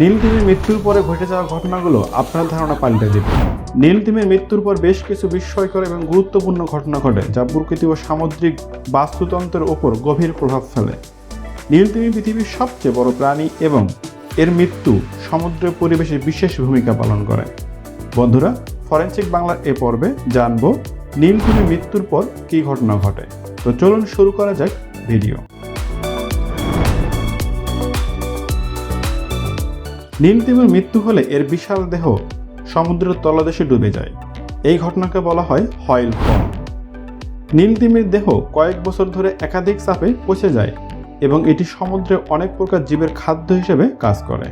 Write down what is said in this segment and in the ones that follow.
নীল তিমির মৃত্যুর পরে ঘটে যাওয়া ঘটনাগুলো আপনার ধারণা পাল্টে দেবে। নীল তিমির মৃত্যুর পর বেশ কিছু বিস্ময়কর এবং গুরুত্বপূর্ণ ঘটনা ঘটে, যা প্রকৃতি ও সামুদ্রিক বাস্তুতন্ত্রের ওপর গভীর প্রভাব ফেলে। নীলতিমি পৃথিবীর সবচেয়ে বড় প্রাণী এবং এর মৃত্যু সমুদ্রের পরিবেশে বিশেষ ভূমিকা পালন করে। বন্ধুরা, ফরেনসিক বাংলার এ পর্বে জানব নীল তিমির মৃত্যুর পর কী ঘটনা ঘটে। তো চলুন শুরু করা যাক ভিডিও। নীল তিমির মৃত্যু হলে এর বিশাল দেহ সমুদ্রের তলদেশে ডুবে যায়। এই ঘটনাকে বলা হয় হয়েল ফল। নীল তিমির দেহ কয়েক বছর ধরে একাধিক চাপে পচে যায় এবং এটি সমুদ্রে অনেক প্রকার জীবের খাদ্য হিসেবে কাজ করে।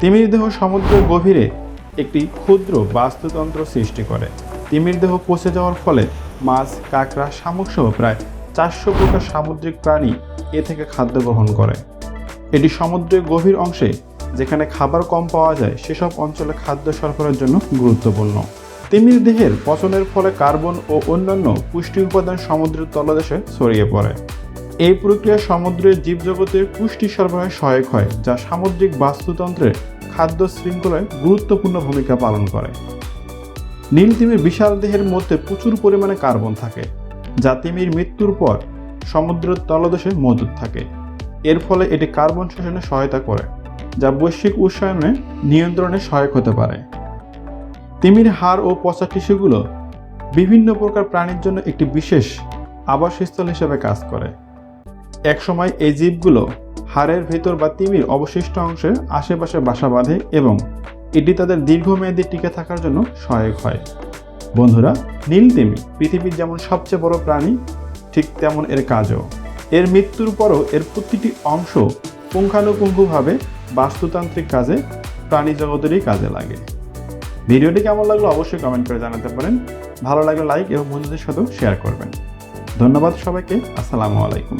তিমির দেহ সমুদ্রের গভীরে একটি ক্ষুদ্র বাস্তুতন্ত্র সৃষ্টি করে। তিমির দেহ পচে যাওয়ার ফলে মাছ, কাঁকড়া, শামুক সহ প্রায় চারশো প্রকার সামুদ্রিক প্রাণী এ থেকে খাদ্য গ্রহণ করে। এটি সমুদ্রের গভীর অংশে যেখানে খাবার কম পাওয়া যায়, সেসব অঞ্চলে খাদ্য সরবরাহের জন্য গুরুত্বপূর্ণ। তিমির দেহের পচনের ফলে কার্বন ও অন্যান্য পুষ্টি উপাদান সমুদ্রের তলদেশে ছড়িয়ে পড়ে। এই প্রক্রিয়া সমুদ্রের জীবজগতের পুষ্টি সরবরাহে সহায়ক হয়, যা সামুদ্রিক বাস্তুতন্ত্রের খাদ্য শৃঙ্খলায় গুরুত্বপূর্ণ ভূমিকা পালন করে। নীল তিমির বিশাল দেহের মধ্যে প্রচুর পরিমাণে কার্বন থাকে, যা তিমির মৃত্যুর পর সমুদ্রের তলদেশে মজুদ থাকে। এর ফলে এটি কার্বন শোষণে সহায়তা করে। যা বৈশ্বিক উষ্ণায়নে নিয়ন্ত্রণে সহায়ক হতে পারে। তিমির হাড় ও পচা টিস্যুগুলো বিভিন্ন প্রকার প্রাণীর জন্য একটি বিশেষ আবাসস্থল হিসেবে কাজ করে। একসময় এই জীবগুলো হাড়ের ভেতর বা তিমির অবশিষ্ট অংশের আশেপাশে বাসা বাঁধে এবং এটি তাদের দীর্ঘমেয়াদী টিকে থাকার জন্য সহায়ক হয়। বন্ধুরা, নীল তিমি পৃথিবীর যেমন সবচেয়ে বড় প্রাণী, ঠিক তেমন এর কাজও। এর মৃত্যুর পরও এর প্রতিটি অংশ পুঙ্খানুপুঙ্খভাবে বাস্তুতান্ত্রিক কাজে, প্রাণী জগতেরই কাজে লাগে। ভিডিওটি কেমন লাগল অবশ্যই কমেন্ট করে জানাতে পারেন। ভালো লাগলে লাইক এবং বন্ধুদের সাথেও শেয়ার করবেন। ধন্যবাদ সবাইকে। আসসালামু আলাইকুম।